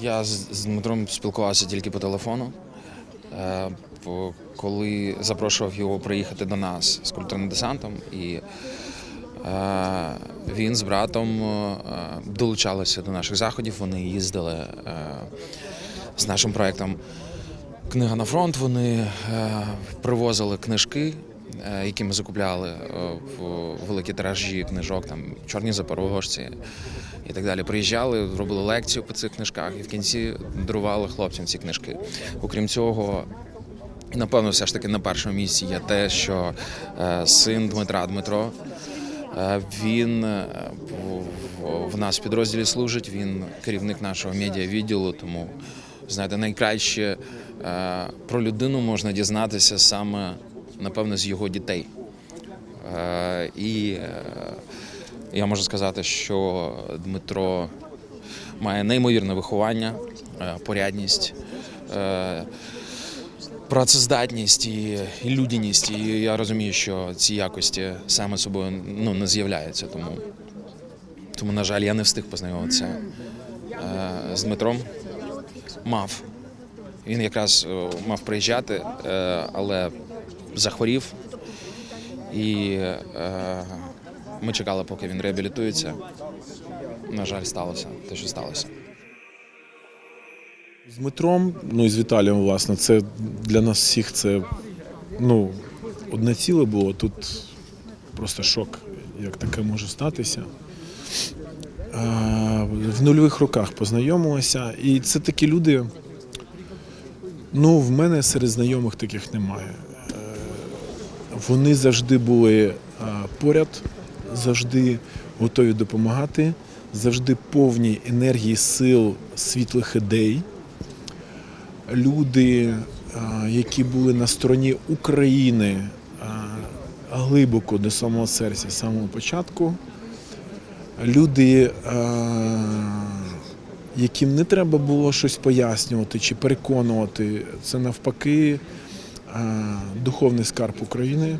Я з, Дмитром спілкувався тільки по телефону. Е, коли запрошував його приїхати до нас з культурним десантом, і е, він з братом е, долучалися до наших заходів. Вони їздили з нашим проєктом Книга на фронт. Вони привозили книжки, які ми закупляли е, в великі тиражі книжок, там Чорні запорожці і так далі. Приїжджали, робили лекцію по цих книжках і в кінці дарували хлопцям ці книжки. Окрім цього, напевно, все ж таки на першому місці є те, що е, син Дмитра Дмитро. е, Він е, в- нас в підрозділі служить. Він керівник нашого медіа-відділу. Тому знаєте, найкраще е, про людину можна дізнатися саме напевно з його дітей. Е, І е, я можу сказати, що Дмитро має неймовірне виховання, е, порядність. Працездатність і, людяність, і я розумію, що ці якості саме собою ну, не з'являються. Тому, тому, на жаль, я не встиг познайомитися з Дмитром. Мав. Він якраз мав приїжджати, але захворів. І е, ми чекали, поки він реабілітується. На жаль, сталося те, що сталося. З Дмитром, ну і з Віталієм, власне, це для нас всіх це ну, одне ціле було. Тут просто шок, як таке може статися. В нульових роках познайомилися, і це такі люди. Ну, в мене серед знайомих таких немає. Е, Вони завжди були поряд, завжди готові допомагати, завжди повні енергії, сил, світлих ідей люди, які були на стороні України глибоко до самого серця, з самого початку. Люди, яким не треба було щось пояснювати чи переконувати, це навпаки духовний скарб України,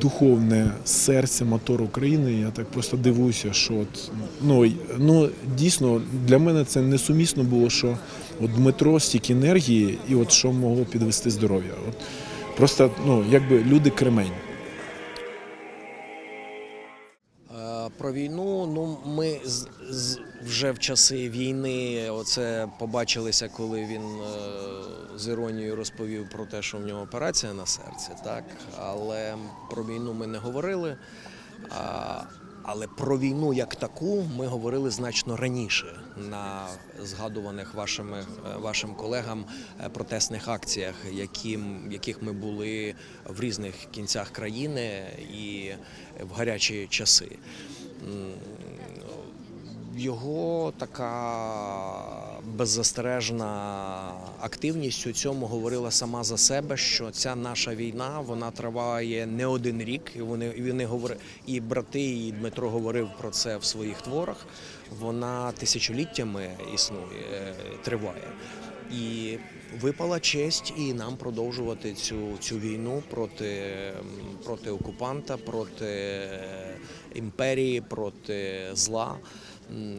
духовне серце, мотор України. Я так просто дивуюся, що от, ну, ну, дійсно для мене це несумісно було, що от Дмитро стільки енергії, і от що могло підвести здоров'я. От, просто ну, якби люди кремень. Про війну, ну ми з, з, вже в часи війни оце побачилися, коли він е, з іронією розповів про те, що в нього операція на серці, так але про війну ми не говорили. А, але про війну як таку ми говорили значно раніше на згадуваних вашими е, вашим колегам е, протестних акціях, яким, яких ми були в різних кінцях країни і в гарячі часи. Його така беззастережна активність у цьому говорила сама за себе, що ця наша війна вона триває не один рік. І вони вони говори, і брати, і Дмитро говорив про це в своїх творах. Вона тисячоліттями існує, триває. І випала честь і нам продовжувати цю, цю війну проти, проти окупанта, проти е, імперії, проти зла.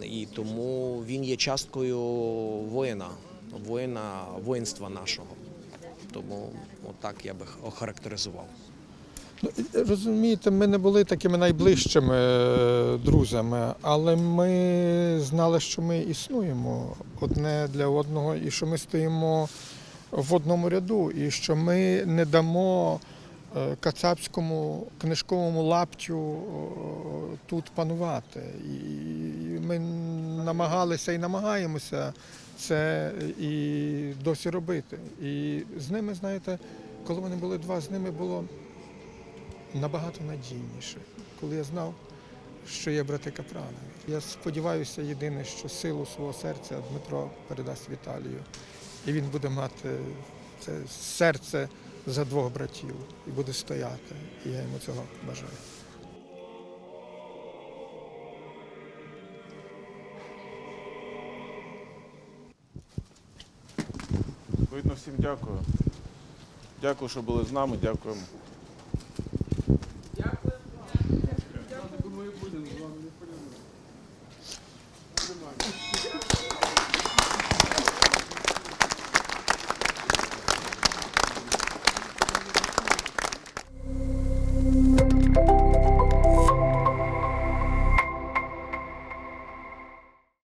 І тому він є часткою воїна, воїна, воїнства нашого. Тому отак я би охарактеризував. Ну, Розумієте, ми не були такими найближчими е, друзями, але ми знали, що ми існуємо одне для одного, і що ми стоїмо в одному ряду, і що ми не дамо кацапському книжковому лаптю е, тут панувати. І ми намагалися і намагаємося це і досі робити. І з ними, знаєте, коли вони були два, з ними було набагато надійніше, коли я знав, що є брати Капранові. Я сподіваюся, єдине, що силу свого серця Дмитро передасть Віталію, і він буде мати це серце за двох братів і буде стояти. І я йому цього бажаю. Видно, всім дякую. Дякую, що були з нами. Дякуємо